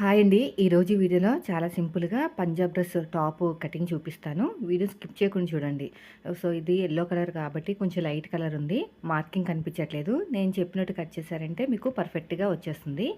Hi అండి. ఈరోజు వీడియోలో చాలా సింపుల్గా పంజాబ్ డ్రెస్ టాప్ కటింగ్ చూపిస్తాను. వీడియో స్కిప్ చేయకుండా చూడండి. సో ఇది ఎల్లో కలర్ కాబట్టి కొంచెం లైట్ కలర్ ఉంది. మార్కింగ్ కనిపించట్లేదు. నేను చెప్పినట్టు కట్ చేశారంటే మీకు పర్ఫెక్ట్గా వచ్చేస్తుంది.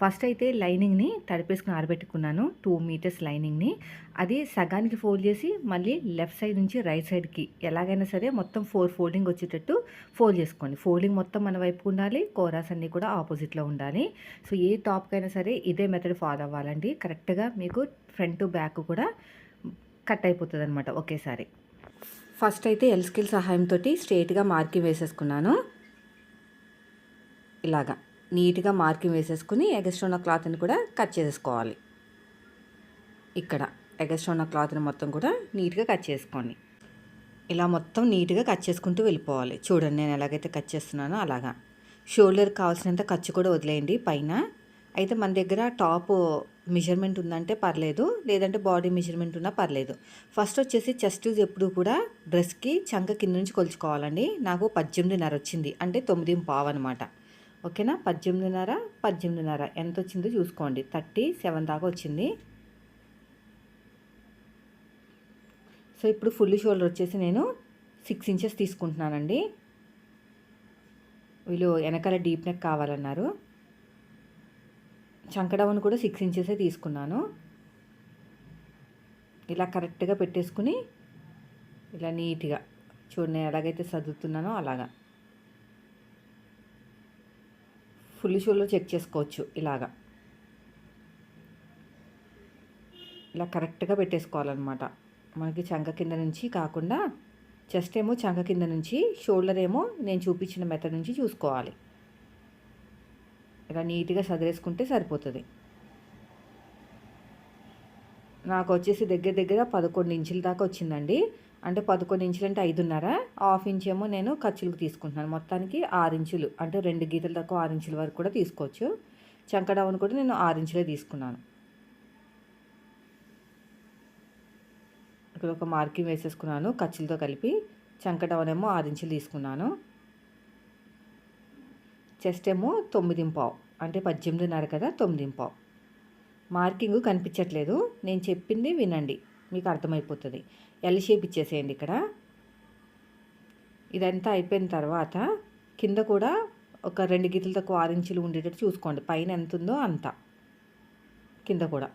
ఫస్ట్ అయితే లైనింగ్ని తడిపేసుకుని ఆరబెట్టుకున్నాను. టూ మీటర్స్ లైనింగ్ని అది సగానికి ఫోల్డ్ చేసి మళ్ళీ లెఫ్ట్ సైడ్ నుంచి రైట్ సైడ్కి ఎలాగైనా సరే మొత్తం ఫోర్ ఫోల్డింగ్ వచ్చేటట్టు ఫోల్డ్ చేసుకోండి. ఫోల్డింగ్ మొత్తం మన వైపు ఉండాలి. కోరాస్ అన్నీ కూడా ఆపోజిట్లో ఉండాలి. సో ఏ టాప్కైనా సరే ఇదే మెథడ్ ఫాలో అవ్వాలండి కరెక్ట్గా మీకు ఫ్రంట్ బ్యాక్ కూడా కట్ అయిపోతుంది అనమాట ఒకేసారి. ఫస్ట్ అయితే ఎల్ స్కిల్ సహాయంతో స్ట్రేట్గా మార్కింగ్ వేసేసుకున్నాను. ఇలాగా నీట్గా మార్కింగ్ వేసేసుకుని ఎగస్ట్రా ఉన్న క్లాత్ని కూడా కట్ చేసేసుకోవాలి. ఇక్కడ ఎగస్ట్రా ఉన్న క్లాత్ని మొత్తం కూడా నీట్గా కట్ చేసుకోండి. ఇలా మొత్తం నీట్గా కట్ చేసుకుంటూ వెళ్ళిపోవాలి. చూడండి నేను ఎలాగైతే కట్ చేస్తున్నానో అలాగా. షోల్డర్ కావాల్సినంత ఖర్చు కూడా వదిలేయండి. పైన అయితే మన దగ్గర టాప్ మెజర్మెంట్ ఉందంటే పర్లేదు లేదంటే బాడీ మెజర్మెంట్ ఉన్నా పర్లేదు. ఫస్ట్ వచ్చేసి చెస్ట్ ఎప్పుడు కూడా డ్రెస్కి చంక కింద నుంచి కొలుచుకోవాలండి. నాకు పద్దెనిమిదిన్నర వచ్చింది. అంటే తొమ్మిది పావు అనమాట ఓకేనా? పద్దెనిమిదిన్నర పద్దెనిమిదిన్నర. ఎంత వచ్చిందో చూసుకోండి. థర్టీ సెవెన్ దాకా వచ్చింది. సో ఇప్పుడు ఫుల్ షోల్డర్ వచ్చేసి నేను సిక్స్ ఇంచెస్ తీసుకుంటున్నానండి. వీళ్ళు వెనకాల డీప్ నెక్ కావాలన్నారు. చంకడవను కూడా సిక్స్ ఇంచెసే తీసుకున్నాను. ఇలా కరెక్ట్గా పెట్టేసుకుని ఇలా నీట్గా చూడండి ఎలాగైతే సర్దుతున్నానో అలాగా. ఫుల్ షోలో చెక్ చేసుకోవచ్చు ఇలాగా. ఇలా కరెక్ట్గా పెట్టేసుకోవాలన్నమాట. మనకి చంక కింద నుంచి కాకుండా చెస్ట్ ఏమో చంక కింద నుంచి షోల్డర్ ఏమో నేను చూపించిన మెథడ్ నుంచి చూసుకోవాలి. ఇలా నీట్గా సదిరేసుకుంటే సరిపోతుంది. నాకు వచ్చేసి దగ్గర దగ్గర పదకొండు ఇంచుల దాకా వచ్చిందండి. అంటే పదకొండు ఇంచులు అంటే ఐదున్నర హాఫ్ ఇంచ్ ఏమో నేను ఖర్చులకు తీసుకుంటున్నాను. మొత్తానికి ఆరు ఇంచులు అంటే రెండు గీతల దాకా ఆరు ఇంచుల వరకు కూడా తీసుకోవచ్చు. చంకడవను కూడా నేను ఆరు ఇంచులే తీసుకున్నాను. ఇక్కడ ఒక మార్కింగ్ వేసేసుకున్నాను ఖర్చులతో కలిపి. చంకడవనేమో ఆరు ఇంచులు తీసుకున్నాను. చెస్ట్ ఏమో తొమ్మిది పావు అంటే పద్దెనిమిదిన్నర కదా తొమ్మిది పావు మార్కింగ్ కనిపించట్లేదు. నేను చెప్పింది వినండి. మీకు అర్థమైపోతుంది. ఎల్ షేప్ ఇచ్చేసేయండి ఇక్కడ. ఇదంతా అయిపోయిన తర్వాత కింద కూడా ఒక రెండు గీతలు తక్కువ ఆరు ఇంచులు ఉండేటట్టు చూసుకోండి. పైన ఎంత ఉందో అంత. కింద కూడా.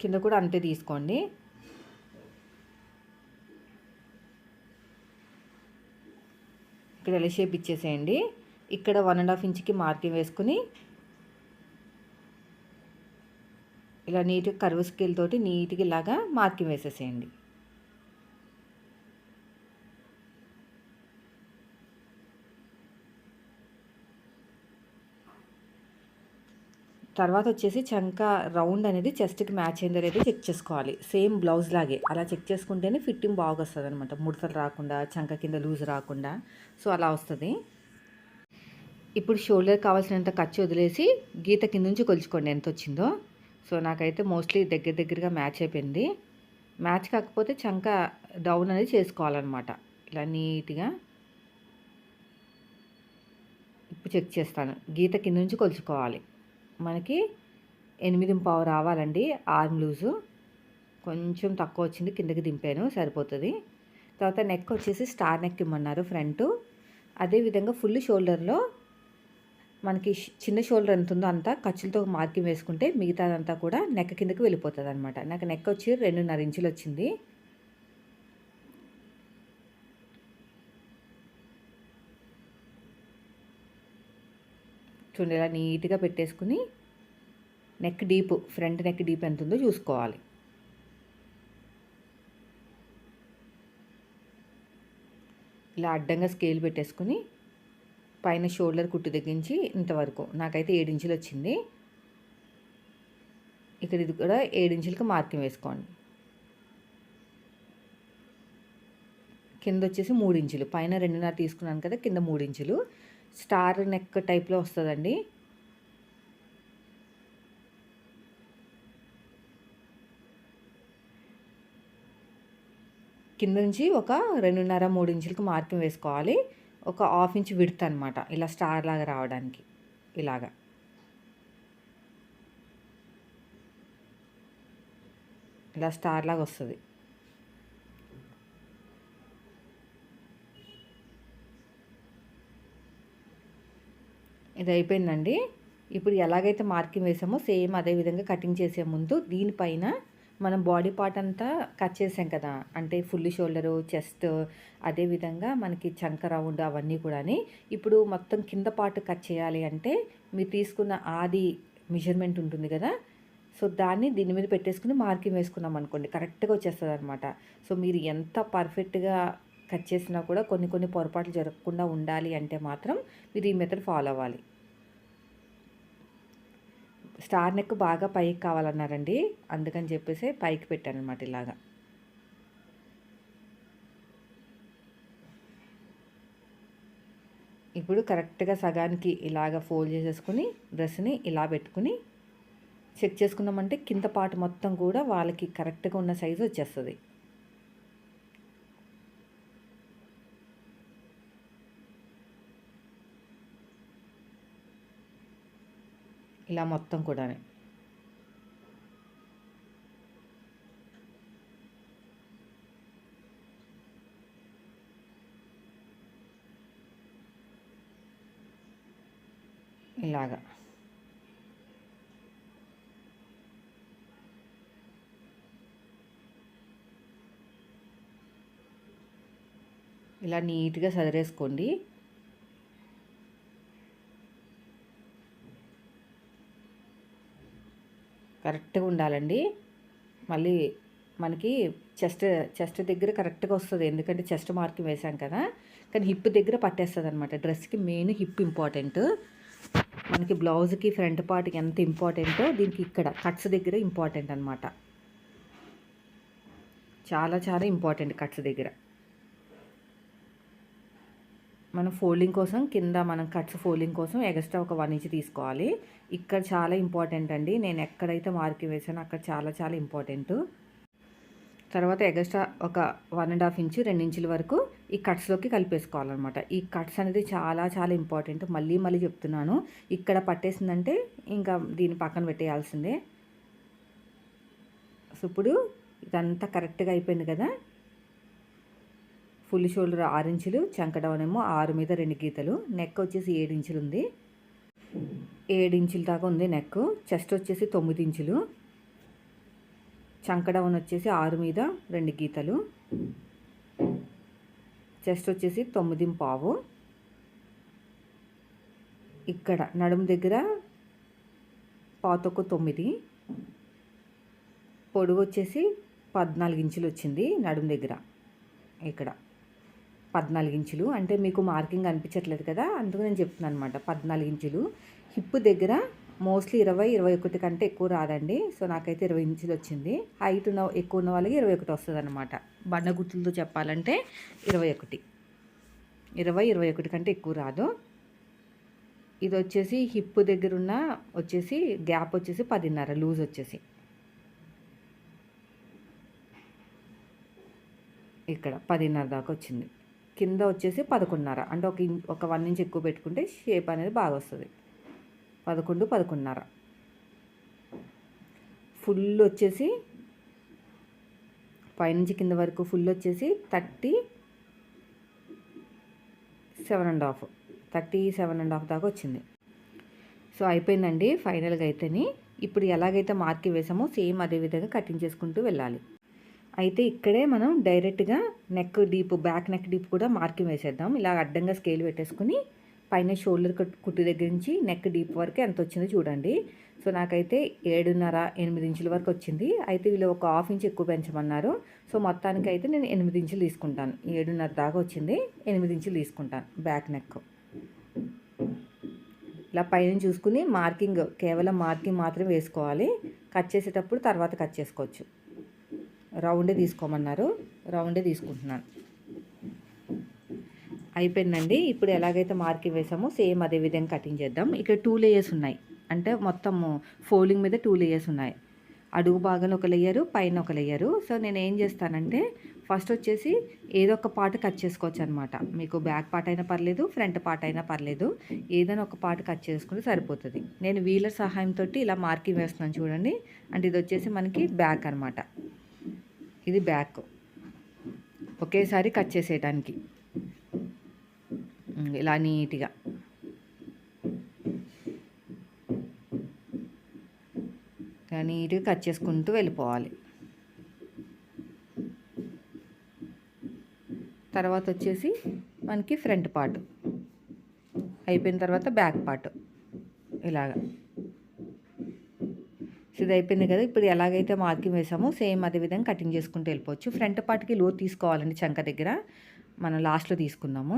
కింద కూడా అంతే తీసుకోండి. ఇక్కడ ఎల్ షేప్ ఇచ్చేసేయండి. ఇక్కడ వన్ అండ్ హాఫ్ ఇంచ్కి మార్కింగ్ వేసుకుని ఇలా నీట్గా కరువు స్కేల్ తోటి నీట్గా ఇలాగా మార్కింగ్ వేసేసేయండి. తర్వాత వచ్చేసి చంక రౌండ్ అనేది చెస్ట్కి మ్యాచ్ అయిందో లేదో చెక్ చేసుకోవాలి. సేమ్ బ్లౌజ్ లాగే. అలా చెక్ చేసుకుంటేనే ఫిట్టింగ్ బాగా వస్తుంది అనమాట ముడతలు రాకుండా చంక కింద లూజ్ రాకుండా. సో అలా వస్తుంది. ఇప్పుడు షోల్డర్ కావాల్సినంత ఖర్చు వదిలేసి గీత కింద నుంచి కొలుచుకోండి ఎంత వచ్చిందో సో నాకైతే మోస్ట్లీ దగ్గర దగ్గరగా మ్యాచ్ అయిపోయింది. మ్యాచ్ కాకపోతే చంక డౌన్ అనేది చేసుకోవాలన్నమాట. ఇలా నీట్గా ఇప్పుడు చెక్ చేస్తాను. గీత కింద నుంచి కొలుచుకోవాలి. మనకి ఎనిమిది పావు రావాలండి. Arm loose. కొంచెం తక్కువ వచ్చింది కిందకి దింపాను సరిపోతుంది. తర్వాత నెక్ వచ్చేసి స్టార్ నెక్ ఇమ్మన్నారు ఫ్రంట్. అదేవిధంగా ఫుల్ షోల్డర్లో మనకి చిన్న షోల్డర్ ఎంత ఉందో అంతా ఖర్చులతో మార్కింగ్ వేసుకుంటే మిగతాదంతా కూడా నెక్ కిందకి వెళ్ళిపోతుంది అనమాట నాకు నెక్ వచ్చి రెండున్నర ఇంచులు వచ్చింది. చూడండి ఇలా నీట్గా పెట్టేసుకుని neck deep front neck deep ఎంత ఉందో చూసుకోవాలి. ఇలా అడ్డంగా స్కేల్ పెట్టేసుకుని పైన షోల్డర్ కుట్టు తగ్గించి ఇంతవరకు నాకైతే ఏడించులు వచ్చింది. ఇక్కడ ఇది కూడా ఏడించులకి మార్కింగ్ వేసుకోండి. కింద వచ్చేసి మూడు ఇంచులు పైన రెండున్నర తీసుకున్నాను కదా కింద మూడు ఇంచులు. స్టార్ నెక్ టైప్లో వస్తుందండి. కింద నుంచి ఒక రెండున్నర మూడు ఇంచులకు మార్కింగ్ వేసుకోవాలి. ఒక హాఫ్ ఇంచ్ విడత్ అనమాట ఇలా స్టార్ లాగా రావడానికి. ఇలాగా. ఇలా స్టార్ లాగా వస్తుంది. ఇది అయిపోయిందండి ఇప్పుడు ఎలాగైతే మార్కింగ్ వేసామో సేమ్ అదే విధంగా కటింగ్ చేసే ముందు దీనిపైన మనం బాడీ పార్ట్ అంతా కట్ చేసాం కదా. అంటే ఫుల్ షోల్డరు చెస్ట్ అదేవిధంగా మనకి చంక రౌండ్ అవన్నీ కూడాని. ఇప్పుడు మొత్తం కింద పార్ట్ కట్ చేయాలి అంటే మీరు తీసుకున్న ఆది మెజర్మెంట్ ఉంటుంది కదా. సో దాన్ని దీని మీద పెట్టేసుకుని మార్కింగ్ వేసుకున్నాం అనుకోండి కరెక్ట్గా వచ్చేస్తుంది అనమాట సో మీరు ఎంత పర్ఫెక్ట్గా కట్ చేసినా కూడా కొన్ని కొన్ని పొరపాట్లు జరగకుండా ఉండాలి అంటే మాత్రం మీరు ఈ మెథడ్ ఫాలో అవ్వాలి. స్టార్ నెక్ బాగా పైకి కావాలన్నారండి. అందుకని చెప్పేసి పైకి పెట్టాను అనమాట ఇలాగా. ఇప్పుడు కరెక్ట్గా సగానికి ఇలాగ ఫోల్డ్ చేసేసుకుని డ్రెస్ని ఇలా పెట్టుకుని చెక్ చేసుకున్నామంటే కింద పాటు మొత్తం కూడా వాళ్ళకి కరెక్ట్గా ఉన్న సైజు వచ్చేస్తుంది. ఇలా మొత్తం కూడా ఇలాగా. ఇలా నీట్గా సదిరేసుకోండి. కరెక్ట్గా ఉండాలండి. మళ్ళీ మనకి చెస్ట్ చెస్ట్ దగ్గర కరెక్ట్గా వస్తుంది. ఎందుకంటే చెస్ట్ మార్కింగ్ వేసాం కదా. కానీ హిప్ దగ్గర పట్టేస్తుంది అనమాట డ్రెస్కి మెయిన్ హిప్ ఇంపార్టెంట్. మనకి బ్లౌజ్కి ఫ్రంట్ పార్ట్కి ఎంత ఇంపార్టెంటో దీనికి ఇక్కడ కట్స్ దగ్గర ఇంపార్టెంట్ అనమాట చాలా చాలా ఇంపార్టెంట్ కట్స్ దగ్గర. మనం ఫోల్డింగ్ కోసం కింద మనం కట్స్ ఫోల్డింగ్ కోసం ఎక్స్ట్రా ఒక వన్ ఇంచ్ తీసుకోవాలి. ఇక్కడ చాలా ఇంపార్టెంట్ అండి. నేను ఎక్కడైతే మార్కింగ్ వేసానో అక్కడ చాలా చాలా ఇంపార్టెంట్. తర్వాత ఎగస్ట్రా ఒక వన్ అండ్ హాఫ్ ఇంచు రెండు ఇంచుల వరకు ఈ కట్స్లోకి కలిపేసుకోవాలన్నమాట. ఈ కట్స్ అనేది చాలా చాలా ఇంపార్టెంట్. మళ్ళీ మళ్ళీ చెప్తున్నాను. ఇక్కడ పట్టేసిందంటే ఇంకా దీన్ని పక్కన పెట్టేయాల్సిందే. సో ఇప్పుడు ఇదంతా కరెక్ట్గా అయిపోయింది కదా? ఫుల్ షోల్డర్ ఆరు ఇంచులు చంకడౌన్ ఏమో ఆరు మీద రెండు గీతలు. నెక్ వచ్చేసి ఏడు ఇంచులు ఉంది ఏడు ఇంచుల దాకా ఉంది నెక్. చెస్ట్ వచ్చేసి తొమ్మిది ఇంచులు. చంకడౌన్ వచ్చేసి ఆరు మీద రెండు గీతలు. చెస్ట్ వచ్చేసి తొమ్మిది పావు. ఇక్కడ నడుము దగ్గర పాతొక్క తొమ్మిది. పొడుగు వచ్చేసి పద్నాలుగు ఇంచులు వచ్చింది నడుము దగ్గర. ఇక్కడ. పద్నాలుగు ఇంచులు. అంటే మీకు మార్కింగ్ అనిపించట్లేదు కదా అందుకు నేను చెప్తున్నాను అనమాట పద్నాలుగు ఇంచులు. హిప్ దగ్గర మోస్ట్లీ ఇరవై ఇరవై ఒకటి కంటే ఎక్కువ రాదండి. సో నాకైతే ఇరవై ఇంచులు వచ్చింది. హైట్ ఉన్న ఎక్కువ ఉన్న వాళ్ళకి ఇరవై ఒకటి వస్తుంది అనమాట బండ గుర్తులతో చెప్పాలంటే ఇరవై ఒకటి. ఇరవై ఇరవై ఒకటి కంటే ఎక్కువ రాదు. ఇది వచ్చేసి హిప్ దగ్గర ఉన్న వచ్చేసి గ్యాప్ వచ్చేసి పదిన్నర లూజ్ వచ్చేసి. ఇక్కడ పదిన్నర దాకా వచ్చింది. కింద వచ్చేసి పదకొండున్నర. అంటే ఒక ఒక వన్ ఇంచ్ ఎక్కువ పెట్టుకుంటే షేప్ అనేది బాగా వస్తుంది. పదకొండు పదకొండున్నర. ఫుల్ వచ్చేసి పైనుంచి కింద వరకు ఫుల్ వచ్చేసి thirty seven and half. Thirty seven and half దాకా వచ్చింది. సో అయిపోయిందండి ఫైనల్గా అయితేని. ఇప్పుడు ఎలాగైతే మార్కి వేసామో సేమ్ అదే విధంగా కటింగ్ చేసుకుంటూ వెళ్ళాలి. అయితే ఇక్కడే మనం డైరెక్ట్గా neck deep back neck deep కూడా మార్కింగ్ వేసేద్దాం. ఇలా అడ్డంగా స్కేల్ పెట్టేసుకుని పైన షోల్డర్ కుట్టు దగ్గర నుంచి నెక్ డీప్ వరకు ఎంత వచ్చిందో చూడండి. సో నాకైతే ఏడున్నర ఎనిమిది ఇంచుల వరకు వచ్చింది. అయితే వీళ్ళు ఒక హాఫ్ ఇంచ్ ఎక్కువ పెంచమన్నారు. సో మొత్తానికి అయితే నేను ఎనిమిది ఇంచులు తీసుకుంటాను. ఏడున్నర దాకా వచ్చింది. ఎనిమిది ఇంచులు తీసుకుంటాను బ్యాక్ నెక్ ఇలా పైన చూసుకుని మార్కింగ్ కేవలం మార్కింగ్ మాత్రం వేసుకోవాలి. కట్ చేసేటప్పుడు తర్వాత కట్ చేసుకోవచ్చు. రౌండే తీసుకోమన్నారు. రౌండే తీసుకుంటున్నాను. అయిపోయిందండి. ఇప్పుడు ఎలాగైతే మార్కింగ్ వేసామో సేమ్ అదే విధంగా కటింగ్ చేద్దాం. ఇక్కడ టూ లేయర్స్ ఉన్నాయి. అంటే మొత్తం ఫోల్డింగ్ మీద టూ లేయర్స్ ఉన్నాయి. అడుగు భాగంలో ఒక లేయరు పైన ఒక లేయరు. సో నేను ఏం చేస్తానంటే ఫస్ట్ వచ్చేసి ఏదో ఒక పార్ట్ కట్ చేసుకోవచ్చు అనమాట మీకు బ్యాక్ పార్ట్ అయినా పర్లేదు ఫ్రంట్ పార్ట్ అయినా పర్లేదు. ఏదైనా ఒక పార్ట్ కట్ చేసుకుంటే సరిపోతుంది. నేను వీలర్ సహాయంతో ఇలా మార్కింగ్ వేస్తున్నాను చూడండి. అంటే ఇది వచ్చేసి మనకి బ్యాక్ అనమాట ఇది బ్యాక్. ఒకేసారి కట్ చేసేయటానికి. ఇలా నీట్గా. ఇలా నీట్గా కట్ చేసుకుంటూ వెళ్ళిపోవాలి. తర్వాత వచ్చేసి మనకి ఫ్రంట్ పార్ట్. అయిపోయిన తర్వాత బ్యాక్ పార్ట్. ఇలాగా. ఇది అయిపోయింది కదా ఇప్పుడు ఎలాగైతే మార్కింగ్ వేసామో సేమ్ అదే విధంగా కటింగ్ చేసుకుంటూ వెళ్ళిపోవచ్చు. ఫ్రంట్ పార్ట్కి లో తీసుకోవాలండి చంక దగ్గర. మనం లాస్ట్లో తీసుకున్నాము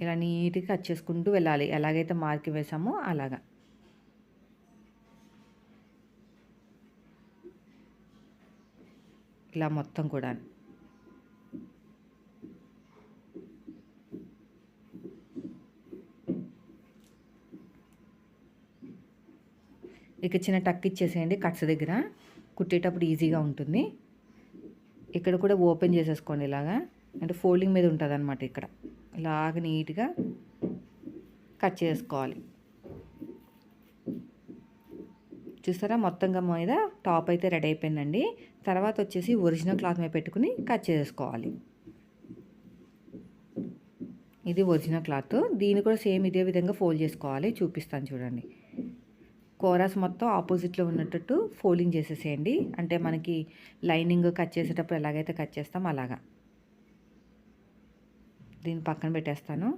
ఇలా నీట్గా కట్ చేసుకుంటూ వెళ్ళాలి. ఎలాగైతే మార్కింగ్ వేసామో అలాగా. ఇలా మొత్తం కూడా ఇక చిన్న టక్ ఇచ్చేసేయండి కట్స్ దగ్గర. కుట్టేటప్పుడు ఈజీగా ఉంటుంది. ఇక్కడ కూడా ఓపెన్ చేసేసుకోండి ఇలాగా. అంటే ఫోల్డింగ్ మీద ఉంటుంది అనమాట ఇక్కడ. ఇలాగ నీట్గా కట్ చేసుకోవాలి. చూసారా మొత్తంగా మీద టాప్ అయితే రెడీ అయిపోయిందండి. తర్వాత వచ్చేసి ఒరిజినల్ క్లాత్ మీద పెట్టుకుని కట్ చేసుకోవాలి. ఇది ఒరిజినల్ క్లాత్. దీన్ని కూడా సేమ్ ఇదే విధంగా ఫోల్డ్ చేసుకోవాలి. చూపిస్తాను చూడండి. కోరాస్ మొత్తం ఆపోజిట్లో ఉన్నట్టు ఫోల్డింగ్ చేసేసేయండి. అంటే మనకి లైనింగ్ కట్ చేసేటప్పుడు ఎలాగైతే కట్ చేస్తాం అలాగా. దీన్ని పక్కన పెట్టేస్తాను.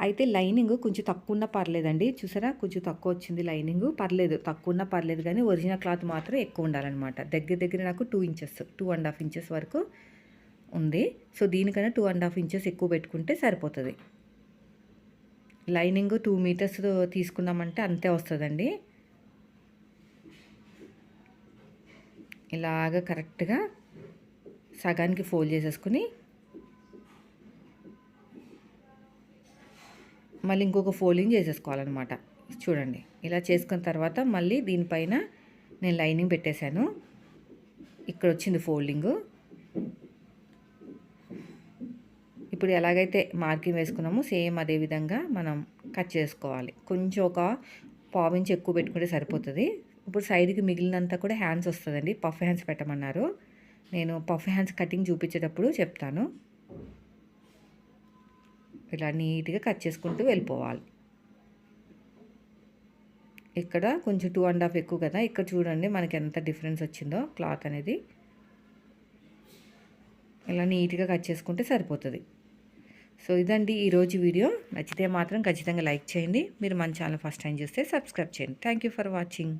అయితే లైనింగ్ కొంచెం తక్కువ ఉన్నా పర్లేదండి. చూసారా? కొంచెం తక్కువ వచ్చింది లైనింగ్. పర్లేదు తక్కువ ఉన్నా పర్లేదు కానీ ఒరిజినల్ క్లాత్ మాత్రం ఎక్కువ ఉండాలన్నమాట. దగ్గర దగ్గర నాకు two inches two and half inches వరకు ఉంది. సో దీనికన్నా టూ అండ్ హాఫ్ ఇంచెస్ ఎక్కువ పెట్టుకుంటే సరిపోతుంది. లైనింగ్ టూ మీటర్స్ తీసుకున్నామంటే అంతే వస్తుందండి. ఇలాగ కరెక్ట్గా సగానికి ఫోల్డ్ చేసేసుకుని మళ్ళీ ఇంకొక ఫోల్డింగ్ చేసేసుకోవాలన్నమాట. చూడండి ఇలా చేసుకున్న తర్వాత మళ్ళీ దీనిపైన నేను లైనింగ్ పెట్టేశాను. ఇక్కడ వచ్చింది ఫోల్డింగు. ఇప్పుడు ఎలాగైతే మార్కింగ్ వేసుకున్నామో సేమ్ అదే విధంగా మనం కట్ చేసుకోవాలి. కొంచెం ఒక పావించి ఎక్కువ పెట్టుకుంటే సరిపోతుంది. ఇప్పుడు సైడ్కి మిగిలినంత కూడా హ్యాండ్స్ వస్తుందండి. పఫ్ హ్యాండ్స్ పెట్టమన్నారు. నేను పఫ్ హ్యాండ్స్ కటింగ్ చూపించేటప్పుడు చెప్తాను. ఇలా నీట్గా కట్ చేసుకుంటూ వెళ్ళిపోవాలి. ఇక్కడ కొంచెం టూ అండ్ హాఫ్ ఎక్కువ కదా ఇక్కడ చూడండి మనకి ఎంత డిఫరెన్స్ వచ్చిందో క్లాత్ అనేది. ఇలా నీట్గా కట్ చేసుకుంటే సరిపోతుంది. సో ఇదండి ఈరోజు వీడియో. నచ్చితే మాత్రం ఖచ్చితంగా లైక్ చేయండి. మీరు మన ఛానల్ ఫస్ట్ టైం చూస్తే సబ్స్క్రైబ్ చేయండి. Thank you for watching